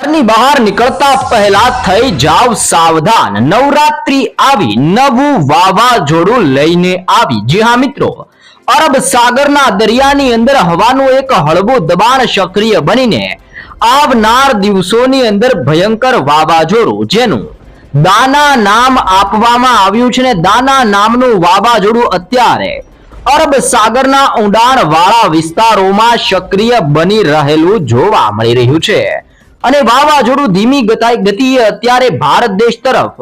ઘરની બહાર નીકળતા પહેલા થઈ જાવ સાવધાન. નવરાત્રી આવી, નવું વાવાઝોડું લઈને આવી. જી હા મિત્રો, અરબ સાગરના દરિયાની અંદર હવાનું એક હળવું દબાણ સક્રિય બનીને આવનાર દિવસોની અંદર ભયંકર વાવાઝોડું, જેનું દાના નામ આપવામાં આવ્યું છે ને દાના નામનું વાવાઝોડું અત્યારે અરબ સાગરના ઊંડાણ વાળા વિસ્તારોમાં સક્રિય બની રહેલું જોવા મળી રહ્યું છે. અને વાવાઝોડું ધીમી ગતિએ અત્યારે ભારત દેશ તરફ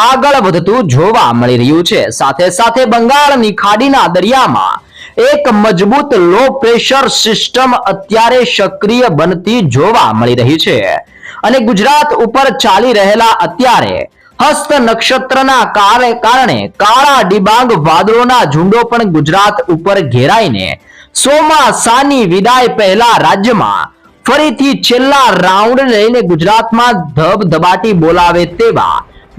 આગળ વધતું જોવા મળી રહ્યું છે. સાથે સાથે બંગાળની ખાડીના દરિયામાં એક મજબૂત લો પ્રેશર સિસ્ટમ અત્યારે સક્રિય બનતી જોવા મળી રહી છે. અને ગુજરાત ઉપર ચાલી રહેલા અત્યારે હસ્ત નક્ષત્રના કારણે કાળા ડિબાંગ વાદળોના ઝુંડો પણ ગુજરાત ઉપર ઘેરાઈને સોમાસાની વિદાય પહેલા રાજ્યમાં ફરીથી છેલ્લા રાઉન્ડ લઈને ગુજરાતમાં ધબધબાટી બોલાવે તેવા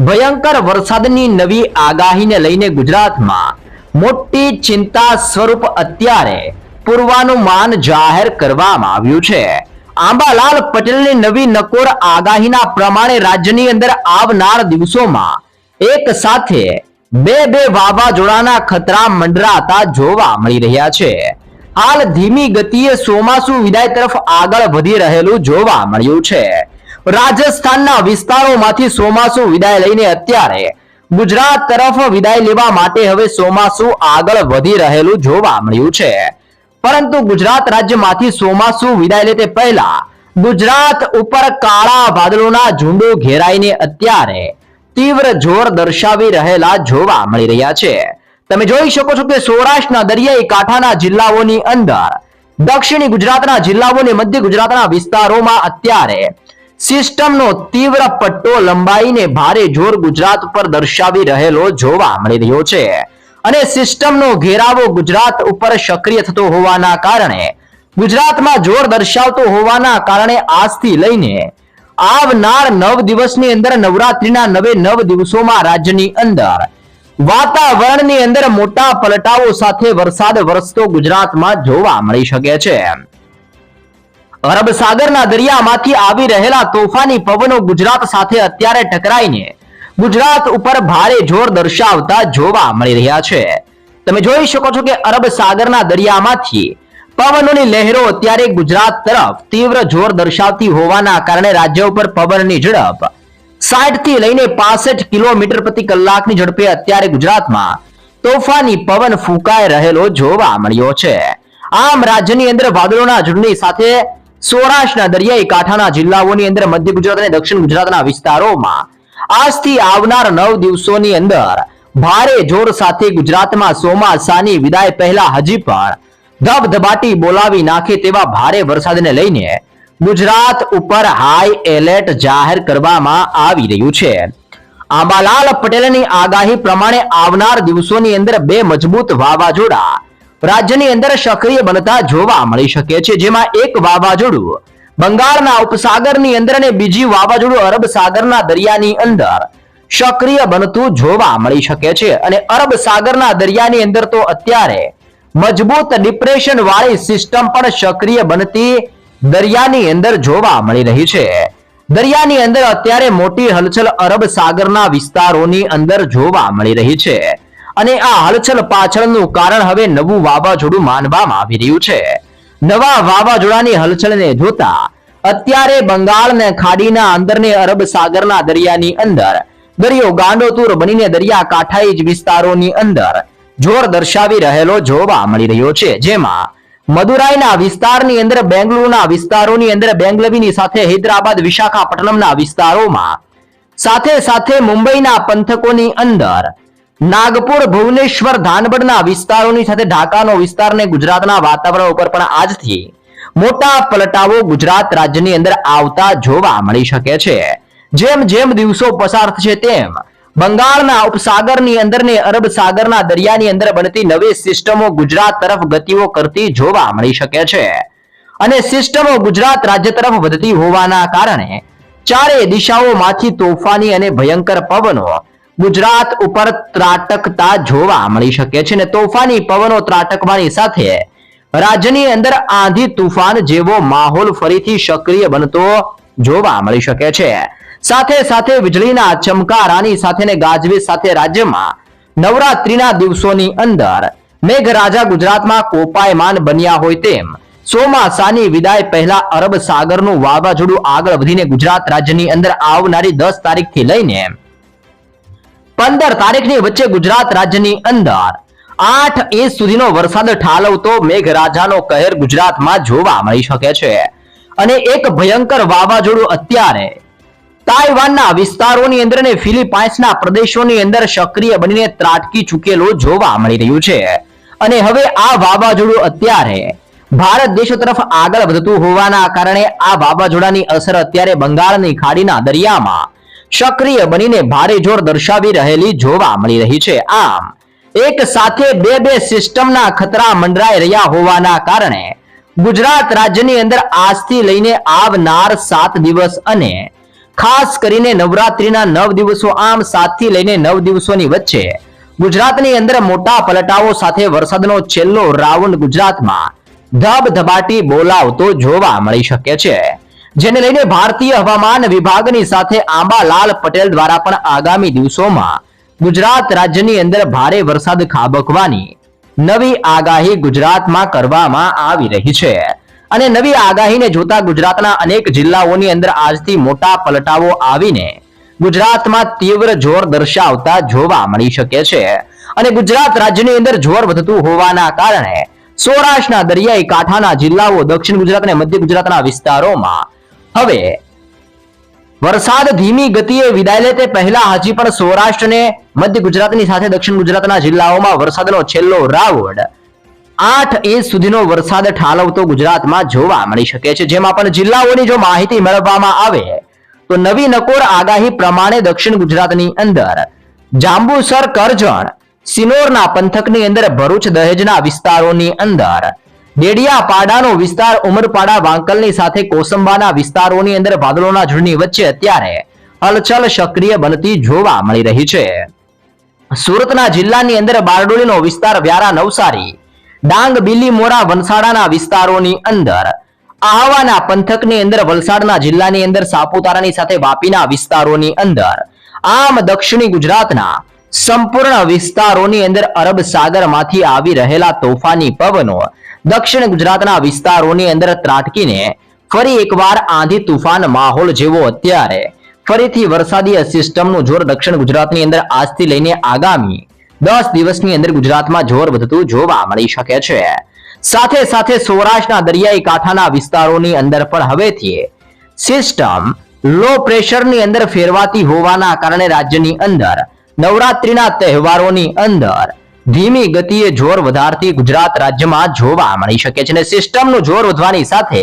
ભયંકર વરસાદની નવી આગાહીને લઈને ગુજરાતમાં મોટી ચિંતા સ્વરૂપ અત્યારે પૂર્વાનુમાન જાહેર કરવામાં આવ્યું છે. આંબાલાલ પટેલની નવી નકોર આગાહીના પ્રમાણે રાજ્યની અંદર આવનાર દિવસોમાં એક સાથે બે બે વાવાઝોડાના ખતરા મંડરાતા જોવા મળી રહ્યા છે. હાલ ધીમી ગતિએ ચોમાસુ વિદાય તરફ આગળ વધી રહેલું જોવા મળ્યું છે. રાજસ્થાનના વિસ્તારોમાંથી ચોમાસુ વિદાય લઈને અત્યારે ગુજરાત તરફ વિદાય લેવા માટે હવે ચોમાસુ આગળ વધી રહેલું જોવા મળ્યું છે. પરંતુ ગુજરાત રાજ્યમાંથી ચોમાસુ વિદાય લે તે પહેલા ગુજરાત ઉપર કાળા વાદળોના ઝુંડો ઘેરાઈને અત્યારે તીવ્ર જોર દર્શાવી રહેલા જોવા મળી રહ્યા છે. તમે જોઈ શકો છો કે સૌરાષ્ટ્રના દરિયાઈ કાંઠાના જિલ્લાઓની અંદર દક્ષિણી ગુજરાતના જિલ્લાઓ અને મધ્ય ગુજરાતના વિસ્તારોમાં અત્યારે સિસ્ટમનો તીવ્ર પટ્ટો લંબાઈને ભારે જોર ગુજરાત પર દર્શાવી રહેલો જોવા મળી રહ્યો છે. અને સિસ્ટમનો ઘેરાવો ગુજરાત ઉપર સક્રિય થતો હોવાના કારણે ગુજરાતમાં જોર દર્શાવતો હોવાના કારણે આજથી લઈને આવનાર નવ દિવસની અંદર નવરાત્રીના નવે નવ દિવસોમાં રાજ્યની અંદર વાતાવરણની અંદર મોટા પલટાઓ સાથે વરસાદ વરસતો ગુજરાતમાં જોવા મળી શકે છે. અરબ સાગરના દરિયામાંથી આવી રહેલા તોફાની પવનો ગુજરાત સાથે અત્યારે ટકરાઈને ગુજરાત ઉપર ભારે જોર દર્શાવતા જોવા મળી રહ્યા છે. તમે જોઈ શકો છો કે અરબ સાગરના દરિયામાંથી પવનોની લહેરો અત્યારે ગુજરાત તરફ તીવ્ર જોર દર્શાવતી હોવાના કારણે રાજ્ય ઉપર પવનની ઝડપ સાઠથી લઈને પાસઠ કિલોમીટર પ્રતિ કલાકની ઝડપે અત્યારે ગુજરાતમાં તોફાની પવન ફૂંકાઈ રહેલો જોવા મળ્યો છે. આમ રાજ્યની અંદર વાદળોના ઝુંડની સાથે સૌરાષ્ટ્રના દરિયાઈ કાંઠાના જિલ્લાઓની અંદર મધ્ય ગુજરાત અને દક્ષિણ ગુજરાતના વિસ્તારોમાં આજથી આવનાર નવ દિવસોની અંદર ભારે જોર સાથે ગુજરાતમાં ચોમાસાની વિદાય પહેલા હજી પણ ધબધબાટી બોલાવી નાખે તેવા ભારે વરસાદને લઈને ગુજરાત ઉપર હાઈ એલર્ટ જાહેર કરવામાં આવી રહ્યું છે. આંબાલાલ પટેલની આગાહી પ્રમાણે આવનાર દિવસોની અંદર બે મજબૂત વાવાઝોડા રાજ્યની અંદર સક્રિય બનતા જોવા મળી શકે છે. જેમાં એક વાવાઝોડું બંગાળના ઉપસાગરની અંદર અને બીજી વાવાઝોડું અરબ સાગરના દરિયાની અંદર સક્રિય બનતું જોવા મળી શકે છે. અને અરબ સાગરના દરિયાની અંદર તો અત્યારે મજબૂત ડિપ્રેશન વાળી સિસ્ટમ પણ સક્રિય બનતી દરિયાની અંદર જોવા મળી રહી છે. દરિયાની અંદર અત્યારે મોટી હલચલ અરબ સાગરના વિસ્તારોની અંદર જોવા મળી રહી છે. અને આ હલચલ પાછળનું કારણ હવે નવું વાવાઝોડું માનવામાં આવી રહ્યું છે. નવા વાવાઝોડાની હલચલને જોતા અત્યારે બંગાળને ખાડીના અંદરને અરબ સાગરના દરિયાની અંદર દરિયો ગાંડોતુર બનીને દરિયા કાંઠાઈ જ વિસ્તારોની અંદર જોર દર્શાવી રહેલો જોવા મળી રહ્યો છે. જેમાં મદુરાઈના વિસ્તારની અંદર, બેંગલુરુના વિસ્તારોની અંદર, બેંગલવીની સાથે હૈદરાબાદ, વિશાખાપટ્ટનમના વિસ્તારોમાં. સાથે સાથે મુંબઈના પંથકોની અંદર, નાગપુર, ભુવનેશ્વર ધાનબડના વિસ્તારોની સાથે ઢાકાનો વિસ્તાર અને ગુજરાતના વાતાવરણ ઉપર પણ આજથી મોટા પલટાવો ગુજરાત રાજ્યની અંદર આવતા જોવા મળી શકે છે. જેમ જેમ દિવસો પસાર થશે તેમ બંગાળના ઉપસાગરની અંદર ને અરબ સાગરના દરિયાની અંદર બનતી નવી સિસ્ટમો ગુજરાત તરફ ગતિઓ કરતી જોવા મળી શકે છે. અને સિસ્ટમો ગુજરાત રાજ્ય તરફ વધતી હોવાના કારણે ચારે દિશાઓમાંથી તોફાની અને ભયંકર પવનો ગુજરાત ઉપર ત્રાટકતા જોવા મળી શકે છે. અને તોફાની પવનો ત્રાટકવાની સાથે રાજ્યની અંદર આંધી તુફાન જેવો માહોલ ફરીથી સક્રિય બનતો જોવા મળી શકે છે. સાથે સાથે વીજળીના ચમકારાની સાથે ગાજવીજ સાથે રાજ્યમાં નવરાત્રીના દિવસોની અંદર મેઘરાજા ગુજરાતમાં કોપાયમાન બન્યા હોય તેમ ચોમાસાની વિદાય પહેલા અરબ સાગરનું વાવાઝોડું આગળ વધીને ગુજરાત રાજ્યની અંદર આવનારી દસ તારીખથી લઈને પંદર તારીખની વચ્ચે ગુજરાત રાજ્યની અંદર આઠ ઇંચ સુધીનો વરસાદ ઠાલવતો મેઘરાજાનો કહેર ગુજરાતમાં જોવા મળી શકે છે. અને એક ભયંકર વાવાઝોડું અત્યારે તાઇવાનના વિસ્તારોની અંદર અને ફિલિપાઇન્સના પ્રદેશોની અંદર સક્રિય બનીને ત્રાટકી ચૂકેલું જોવા મળી રહ્યું છે. અને હવે આ વાવાઝોડું અત્યારે ભારત દેશ તરફ આગળ વધતું હોવાના કારણે આ વાવાઝોડાની અસર અત્યારે બંગાળની ખાડીના દરિયામાં સક્રિય બનીને ભારે જોર દર્શાવી રહેલી જોવા મળી રહી છે. આમ, એક સાથે બે બે સિસ્ટમના ખતરા મંડરાઈ રહ્યા હોવાના કારણે ગુજરાત રાજ્યની અંદર આજથી લઈને આવનાર સાત દિવસ અને ખાસ કરીને નવરાત્રીના નવ દિવસો આમ સાતથી લઈને નવ દિવસોની વચ્ચે ગુજરાતની અંદર મોટા પલટાઓ સાથે વરસાદનો છેલ્લો રાઉન્ડ ગુજરાતમાં ધબધબાટી બોલાવતો જોવા મળી શકે છે. જેને લઈને ભારતીય હવામાન વિભાગની સાથે આંબાલાલ પટેલ દ્વારા પણ આગામી દિવસોમાં ગુજરાત રાજ્યની અંદર ભારે વરસાદ ખાબકવાની નવી આગાહી ગુજરાતમાં કરવામાં આવી રહી છે. અને નવી આગાહીને જોતા ગુજરાતના અનેક જિલ્લાઓની અંદર આજથી મોટા પલટાવો આવીને ગુજરાતમાં તીવ્ર જોર દર્શાવતા જોવા મળી શકે છે. અને ગુજરાત રાજ્યની અંદર જોર વધતું હોવાના કારણે સૌરાષ્ટ્રના દરિયાઈ કાંઠાના જિલ્લાઓ, દક્ષિણ ગુજરાત અને મધ્ય ગુજરાતના વિસ્તારોમાં હવે વરસાદ ધીમી ગતિએ વિદાય લે તે પહેલા હજી પણ સૌરાષ્ટ્ર અને મધ્ય ગુજરાતની સાથે દક્ષિણ ગુજરાતના જિલ્લાઓમાં વરસાદનો છેલ્લો રાવડ આઠ ઇંચ સુધીનો વરસાદ ઠાલવતો ગુજરાતમાં જોવા મળી શકે છે. જેમાં પણ જિલ્લાઓની જો માહિતી મેળવવામાં આવે, તો નવી નકોર આગાહી પ્રમાણે દક્ષિણ ગુજરાતની અંદર જાંબુસર કરજણ, સિનોરના પંથકની અંદર ભરૂચ દહેજના વિસ્તારોની અંદર ડેડિયાપાડાનો વિસ્તાર ઉમરપાડા વાંકલની સાથે કોસંબાના વિસ્તારોની અંદર વાદળોના ઝુંડની વચ્ચે અત્યારે હલચલ સક્રિય બનતી જોવા મળી રહી છે. સુરતના જિલ્લાની અંદર બારડોલીનો વિસ્તાર વ્યારા નવસારી ડાંગ બિલીમોરા વલસાડાના વિસ્તારોની અંદર, આહવાના પંથકની અંદર વલસાડના જિલ્લાની અંદર સાપુતારાની સાથે વાપીના વિસ્તારોની અંદર, આમ દક્ષિણી ગુજરાતના સંપૂર્ણ વિસ્તારોની અંદર અરબ સાગરમાંથી આવી રહેલા તોફાની પવનો દક્ષિણ ગુજરાતના વિસ્તારોની અંદર ત્રાટકીને ફરી એકવાર આંધી તુફાન માહોલ જેવો અત્યારે. ફરીથી વરસાદી સિસ્ટમનું જોર દક્ષિણ ગુજરાતની અંદર આજથી લઈને આગામી દસ દિવસની અંદર ગુજરાતમાં જોર વધતું જોવા મળી શકે છે. સાથે સાથે સૌરાષ્ટ્રના દરિયાઈ કાંઠાના વિસ્તારોની અંદર પણ હવેથી સિસ્ટમ લો પ્રેશરની અંદર ફેરવાતી હોવાના કારણે રાજ્યની અંદર નવરાત્રીના તહેવારોની અંદર ધીમી ગતિએ જોર વધારતી ગુજરાત રાજ્યમાં જોવા મળી શકે છે અને સિસ્ટમનું જોર વધવાની સાથે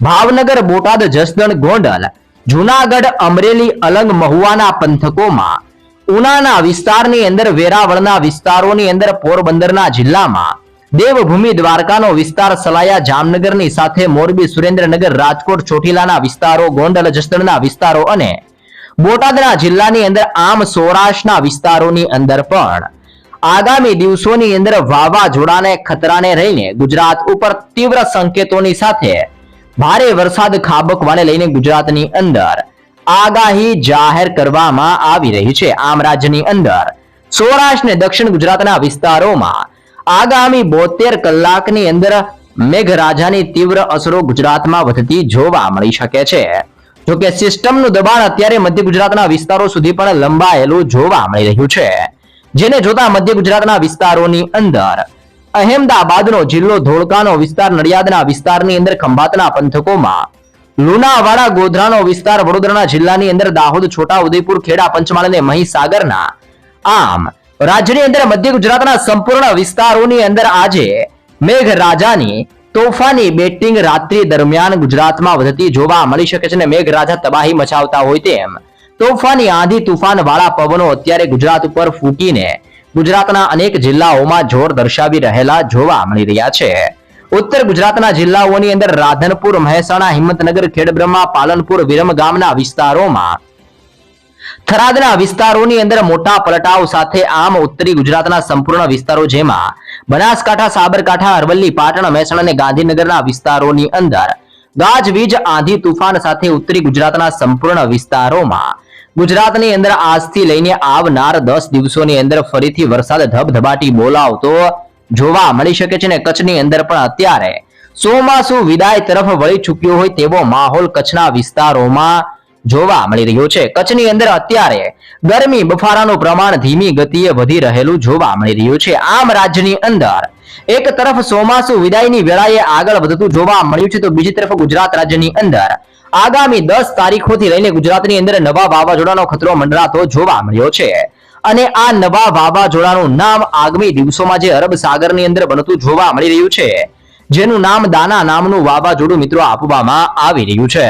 ભાવનગર, બોટાદ, જસદણ, ગોંડલ, જુનાગઢ, અમરેલી, અલંગ, મહુવાના પંથકોમાં ઉનાના વિસ્તારની અંદર, વેરાવળના વિસ્તારોની અંદર, પોરબંદરના જિલ્લામાં દેવભૂમિ દ્વારકાનો વિસ્તાર સલાયા જામનગરની સાથે મોરબી, સુરેન્દ્રનગર, રાજકોટ, ચોટીલાના વિસ્તારો, ગોંડલ, જસદણના વિસ્તારો અને બોટાદના જિલ્લાની અંદર આમ સૌરાષ્ટ્રના વિસ્તારોની અંદર પણ આગામી દિવસોની અંદર વાવાઝોડાને ખતરાને રહીને ગુજરાત ઉપર તીવ્ર સંકેતોની સાથે ભારે વરસાદ ખાબકવાને લઈને ગુજરાતની અંદર આગાહી જાહેર કરવામાં આવી રહી છે. આમ રાજ્યની અંદર સૌરાષ્ટ્ર ને દક્ષિણ ગુજરાતના વિસ્તારોમાં આગામી બોતેર કલાકની અંદર મેઘરાજાની તીવ્ર અસરો ગુજરાતમાં વધતી જોવા મળી શકે છે. જોકે સિસ્ટમનું દબાણ અત્યારે મધ્ય ગુજરાતના વિસ્તારો સુધી પણ લંબાયેલું જોવા મળી રહ્યું છે. જેને જોતા મધ્ય ગુજરાતના વિસ્તારોની અંદર અહેમદાબાદનો જિલ્લો ધોળકાનો વિસ્તાર, નડિયાદના વિસ્તારની અંદર ખંભાતના પંથકોમાં લુણાવાડા, ગોધરાનો વિસ્તાર, વડોદરાના જિલ્લાની અંદર દાહોદ છોટા ખેડા, પંચમહાલ અને મહીસાગરના આમ રાજ્યની અંદર મધ્ય ગુજરાતના સંપૂર્ણ વિસ્તારોની અંદર આજે મેઘરાજાની તોફાની બેટિંગ રાત્રિ દરમિયાન ગુજરાતમાં વધતી જોવા મળી શકે છે અને મેઘરાજા તબાહી મચાવતા હોય તેમ તોફાની આંધી તુફાન વાળા પવનો અત્યારે ગુજરાત ઉપર ફૂંકીને ગુજરાતના અનેક જિલ્લાઓમાં જોર દર્શાવી રહેલા જોવા મળી રહ્યા છે. ઉત્તર ગુજરાતના જિલ્લાઓની અંદર રાધનપુર, મહેસાણા, હિંમતનગર, ખેડબ્રહ્મા, પાલનપુર વિરમગામના વિસ્તારોમાં થરાદના વિસ્તારોની અંદર મોટા પલટાવ સાથે આમ ઉત્તરી ગુજરાતના સંપૂર્ણ વિસ્તારો જેમાં બનાસકાંઠા, સાબરકાંઠા, અરવલ્લી, પાટણ, મહેસાણા અને ગાંધીનગરના વિસ્તારોની અંદર ગાજવીજ, આંધી તુફાન સાથે ઉત્તરી ગુજરાતના સંપૂર્ણ વિસ્તારોમાં ગુજરાતની અંદર આજથી લઈને આવનાર દસ દિવસોની અંદર ફરીથી વરસાદ ધબધબાટી બોલાવતો જોવા મળી શકે છે ને કચ્છની અંદર પણ અત્યારે ચોમાસુ વિદાય તરફ વળી ચૂક્યો હોય તેવો માહોલ કચ્છના વિસ્તારોમાં જોવા મળી રહ્યો છે. કચ્છની અંદર અત્યારે ગરમી બફારાનું પ્રમાણ ધીમી ગતિએ વધી રહેલું જોવા મળી રહ્યું છે. આમ રાજ્યની અંદર એક તરફ ચોમાસુ વિદાયની વેળાએ આગળ વધતું જોવા મળ્યું છે તો બીજી તરફ ગુજરાત રાજ્યની અંદર આગામી દસ તારીખોથી લઈને ગુજરાતની અંદર નવા વાવાઝોડાનો ખતરો મંડરાતો જોવા મળ્યો છે. અને આ નવા વાવાઝોડાનું નામ આગામી દિવસોમાં જે અરબ સાગરની અંદર બનતું જોવા મળી રહ્યું છે, જેનું નામ દાના નામનું વાવાઝોડું મિત્રો આપવામાં આવી રહ્યું છે.